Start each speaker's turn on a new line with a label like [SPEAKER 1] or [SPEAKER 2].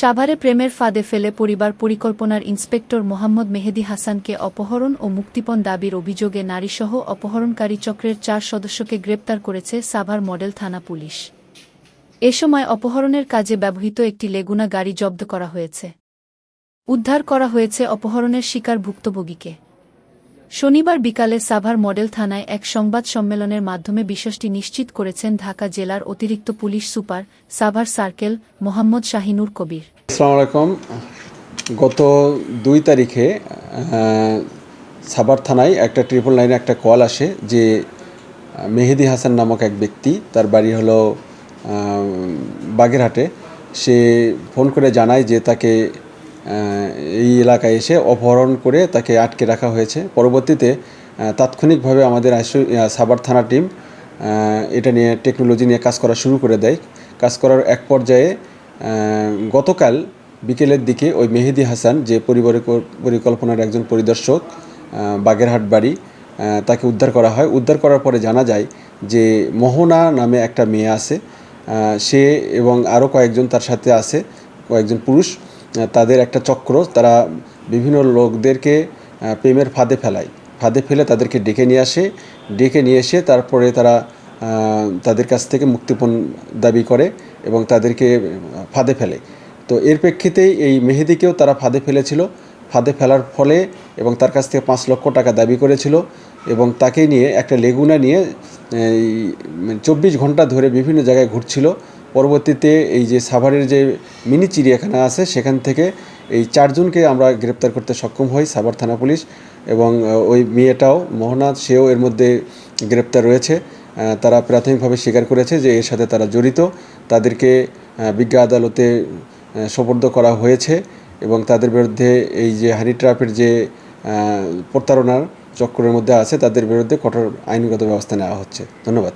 [SPEAKER 1] সাভারে প্রেমের ফাঁদে ফেলে পরিবার পরিকল্পনার ইন্সপেক্টর মোহাম্মদ মেহেদি হাসানকে অপহরণ ও মুক্তিপণ দাবির অভিযোগে নারীসহ অপহরণকারী চক্রের চার সদস্যকে গ্রেপ্তার করেছে সাভার মডেল থানা পুলিশ। এ সময় অপহরণের কাজে ব্যবহৃত একটি লেগুনা গাড়ি জব্দ করা হয়েছে। উদ্ধার করা হয়েছে অপহরণের শিকার ভুক্তভোগীকে শনিবার বিকালে সাভার মডেল থানায় এক সংবাদ সম্মেলনের মাধ্যমে বিষয়টি নিশ্চিত করেছেন ঢাকা জেলার অতিরিক্ত police super Savar circle Mohammad Shahinur Kabir.
[SPEAKER 2] গত দুই তারিখে সাভার থানায় একটা ট্রিপল নাইনে একটা কল আসে যে মেহেদি হাসান নামক এক ব্যক্তি, তার বাড়ি হলো বাগেরহাটে, সে ফোন করে জানায় যে তাকে এই এলাকায় এসে অপহরণ করে তাকে আটকে রাখা হয়েছে। পরবর্তীতে তাৎক্ষণিকভাবে আমাদের আইসু সাবার থানা টিম এটা নিয়ে টেকনোলজি নিয়ে কাজ করা শুরু করে দেয়। কাজ করার এক পর্যায়ে গতকাল বিকেলের দিকে ওই মেহেদি হাসান, যে পরিবার, পরিকল্পনার একজন পরিদর্শক বাগেরহাট বাড়ি তাকে উদ্ধার করা হয়। উদ্ধার করার পরে জানা যায় যে মোহনা নামে একটা মেয়ে আছে সে এবং আরও কয়েকজন তার সাথে আছে, কয়েকজন পুরুষ। তাদের একটা চক্র, তারা বিভিন্ন লোকদেরকে প্রেমের ফাঁদে ফেলায়। ফাঁদে ফেলে তাদেরকে ডেকে নিয়ে আসে। ডেকে নিয়ে এসে তারপরে তারা তাদের কাছ থেকে মুক্তিপণ দাবি করে এবং তাদেরকে ফাঁদে ফেলে। তো এর প্রেক্ষিতেই এই মেহেদিকেও তারা ফাঁদে ফেলেছিল। ফাঁদে ফেলার ফলে এবং তার কাছ থেকে পাঁচ লক্ষ টাকা দাবি করেছিল এবং তাকে নিয়ে একটা লেগুনা নিয়ে, এই চব্বিশ ঘণ্টা ধরে বিভিন্ন জায়গায় ঘুরছিল। পরবর্তীতে এই যে সাভারের যে মিনি চিড়িয়াখানা আছে, সেখান থেকে এই চারজনকে আমরা গ্রেপ্তার করতে সক্ষম হই, সাভার থানা পুলিশ এবং ওই মেয়েটাও, মোহনাথ, সেও এর মধ্যে গ্রেপ্তার রয়েছে। তারা প্রাথমিকভাবে স্বীকার করেছে যে এর সাথে তারা জড়িত। তাদেরকে বিজ্ঞা আদালতে সোপর্দ করা হয়েছে এবং তাদের বিরুদ্ধে এই যে হানি ট্র্যাপের যে প্রতারণার চক্রের মধ্যে আছে, তাদের বিরুদ্ধে কঠোর আইনগত ব্যবস্থা নেওয়া হচ্ছে। ধন্যবাদ।